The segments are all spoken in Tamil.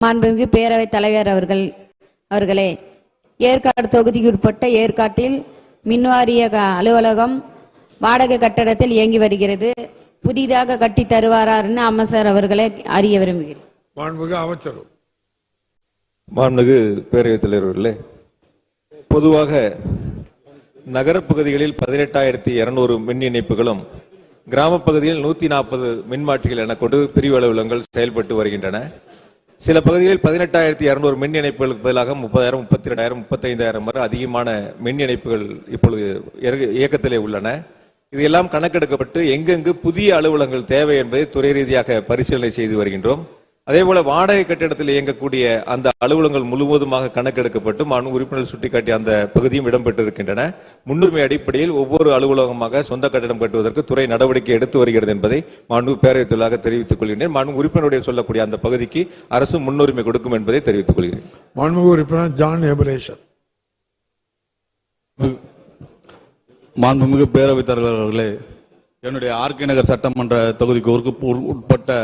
மாண்புமிகு பேரவைத் தலைவர் அவர்கள் அவர்களே ஏற்காடு தொகுதிக்கு உட்பட்ட ஏற்காட்டில் மின்வாரிய அலுவலகம் வாடகை கட்டடத்தில் இயங்கி வருகிறது. புதிதாக கட்டி தருவாரான்னு அமைச்சர் அவர்களை அறிய விரும்புகிறேன். மாண்புமிகு அமைச்சர் மாண்புமிகு பேரவைத் தலைவர்களே பொதுவாக நகரப்பகுதிகளில் பதினெட்டாயிரத்தி இருநூறு மின் இணைப்புகளும் கிராமப் பகுதியில் நூத்தி நாற்பது மின்மாற்றிகள் என கொண்டு பிரிவு அலுவலகங்கள் செயல்பட்டு வருகின்றன. சில பகுதிகளில் பதினெட்டாயிரத்தி இரநூறு மின் இணைப்புகளுக்கு பதிலாக முப்பதாயிரம் முப்பத்தி ரெண்டாயிரம் முப்பத்தைந்தாயிரம் வரை அதிகமான மின் இணைப்புகள் இப்பொழுது இயக்கத்திலே உள்ளன. இது எல்லாம் கணக்கெடுக்கப்பட்டு எங்கெங்கு புதிய அலுவலகங்கள் தேவை என்பதை துறை ரீதியாக பரிசீலனை செய்து வருகின்றோம். அதேபோல வாடகை கட்டிடத்தில் இயங்கக்கூடிய அந்த அலுவலகங்கள் முழுவதுமாக கணக்கெடுக்கப்பட்டு மாண்பு உறுப்பினர் சுட்டிக்காட்டிய அந்த பகுதியும் இடம்பெற்றிருக்கின்றன. முன்னுரிமை அடிப்படையில் ஒவ்வொரு அலுவலகமாக சொந்த கட்டிடம் கட்டுவதற்கு துறை நடவடிக்கை எடுத்து வருகிறது என்பதை மாண்பு பேரவைத் தலைவராக தெரிவித்துக் கொள்கிறேன் மாண்பு உறுப்பினருடைய சொல்லக்கூடிய அந்த பகுதிக்கு அரசு முன்னுரிமை கொடுக்கும் என்பதை தெரிவித்துக் கொள்கிறேன். மாண்புமிகு உறுப்பினர் ஜான் எபரேஷன். மாண்புமிகு பேரவைத் தலைவர் அவர்களே என்னுடைய ஆர்கே நகர் சட்டமன்ற தொகுதிக்கு உட்பட்ட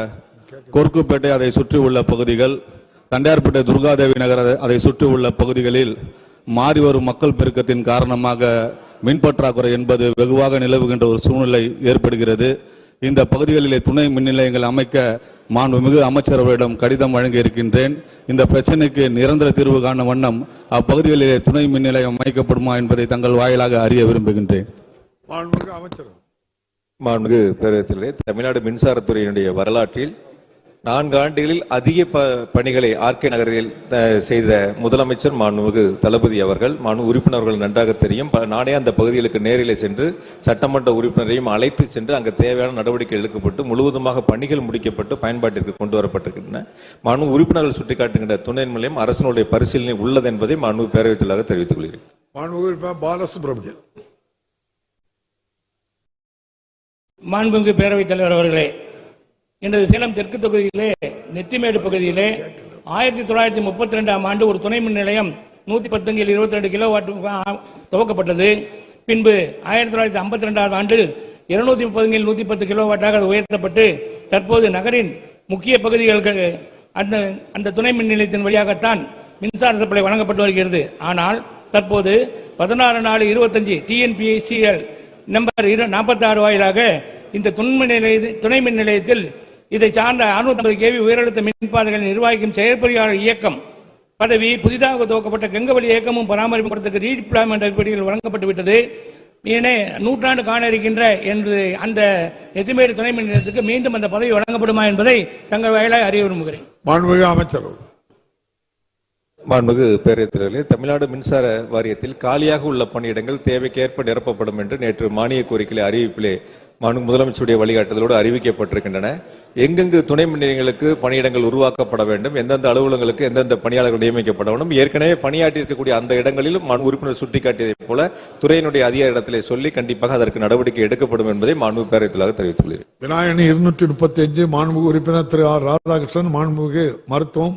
கொருக்குப்பேட்டை அதை சுற்றி உள்ள பகுதிகள் தண்டையார்பேட்டை துர்காதேவி நகர் அதை- அதை சுற்றி உள்ள பகுதிகளில் மாறி வரும் மக்கள் பெருக்கத்தின் காரணமாக மின் பற்றாக்குறை என்பது வெகுவாக நிலவுகின்ற ஒரு சூழ்நிலை ஏற்படுகிறது. இந்த பகுதிகளிலே துணை மின் நிலையங்கள் அமைக்க மாண்புமிகு அமைச்சர் அவரிடம் கடிதம் வழங்கி இருக்கின்றேன். இந்த பிரச்சனைக்கு நிரந்தர தீர்வு காணும் வண்ணம் அப்பகுதிகளிலே துணை மின் நிலையம் அமைக்கப்படுமா என்பதை தங்கள் வாயிலாக அறிய விரும்புகின்றேன். மாண்புமிகு அமைச்சர் மாண்புமிகு பேரவைத் தலைவரே தமிழ்நாடு மின்சாரத்துறையினுடைய வரலாற்றில் நான்கு ஆண்டுகளில் அதிக ப பணிகளை ஆர்கே நகரில் செய்த முதலமைச்சர் மாண்புமிகு தளபதி அவர்கள் மாண்பு உறுப்பினர்கள் நன்றாக தெரியும். நானே அந்த பகுதிகளுக்கு நேரிலே சென்று சட்டமன்ற உறுப்பினரையும் அழைத்து சென்று அங்கு தேவையான நடவடிக்கை எடுக்கப்பட்டு முழுவதுமாக பணிகள் முடிக்கப்பட்டு பயன்பாட்டிற்கு கொண்டு வரப்பட்டிருக்கின்றன. மாண்பு உறுப்பினர்கள் சுட்டிக்காட்டுகின்ற துணை நிலையம் அரசினுடைய பரிசீலனை உள்ளது என்பதை மாண்பு பேரவைத் தலைவராக தெரிவித்துக் கொள்கிறேன். உறுப்பினர் பாலசுப்ரமணியன். மாண்புமிகு பேரவைத் தலைவர் அவர்களே எனது சேலம் தெற்கு தொகுதியிலே நெத்திமேடு பகுதியிலே ஆயிரத்தி தொள்ளாயிரத்தி முப்பத்தி ரெண்டாம் ஆண்டு ஒரு துணை மின் நிலையம் நூத்தி பத்தஞ்சில் இருபத்தி ரெண்டு கிலோ வாட் துவக்கப்பட்டது. பின்பு ஆயிரத்தி தொள்ளாயிரத்தி ஐம்பத்தி ரெண்டாம் ஆண்டு இருநூத்தி முப்பதுங்கில் நூத்தி பத்து கிலோ வாட்டாக அது உயர்த்தப்பட்டு தற்போது நகரின் முக்கிய பகுதிகளுக்கு அந்த அந்த துணை மின் நிலையத்தின் வழியாகத்தான் மின்சார சப்ளை வழங்கப்பட்டு வருகிறது. ஆனால் தற்போது பதினாறு நாலு இருபத்தஞ்சு டிஎன்பிஎஸ்சிஎல் நம்பர் நாற்பத்தி ஆறு வாயிலாக இந்த துணை மின் நிலைய துணை மின் நிலையத்தில் இதை சார்ந்த 650 கேவி உயரழுத்த மின்பாதைகளை நிர்வகிக்கும் செயற்பொறியாளர் இயக்கம் பதவி புதிதாக துவக்கப்பட்ட கங்கவழி இயக்கமும் பராமரிப்பு படத்துக்கு ரீடிப்ளாய்மெண்ட் அடிப்படையில் வழங்கப்பட்டு விட்டது. ஏனே நூற்றாண்டு காண இருக்கின்ற என்று அந்த நெத்திமேடு துணை மின் நிலையத்துக்கு மீண்டும் அந்த பதவி வழங்கப்படுமா என்பதை தங்கள் வாயிலாக அறிய விரும்புகிறேன். மாண்புமிகு அமைச்சர் மாண்புமிகு பேரவைத் தலைவர்களே தமிழ்நாடு மின்சார வாரியத்தில் காலியாக உள்ள பணியிடங்கள் தேவைக்கேற்ப நிரப்பப்படும் என்று நேற்று மானிய கோரிக்கையிலே அறிவிப்பிலே மாண்பு முதலமைச்சருடைய வழிகாட்டுதலோடு அறிவிக்கப்பட்டிருக்கின்றன. எங்கெங்கு துணை மின் நிலையங்களுக்கு பணியிடங்கள் உருவாக்கப்பட வேண்டும் எந்தெந்த அலுவலகங்களுக்கு எந்தெந்த பணியாளர்கள் நியமிக்கப்பட வேண்டும் ஏற்கனவே பணியாற்றி இருக்கக்கூடிய அந்த இடங்களிலும் உறுப்பினர் சுட்டிக்காட்டியதைப் போல துறையினுடைய அதிகார இடத்திலே சொல்லி கண்டிப்பாக அதற்கு நடவடிக்கை எடுக்கப்படும் என்பதை மாண்பு பேரவைத்தலாக தெரிவித்துள்ளேன் விநாயகன் இருநூற்றி முப்பத்தி அஞ்சு மாண்பு உறுப்பினர் திரு ஆர் ராதாகிருஷ்ணன் மாண்புமிகு மருத்துவம்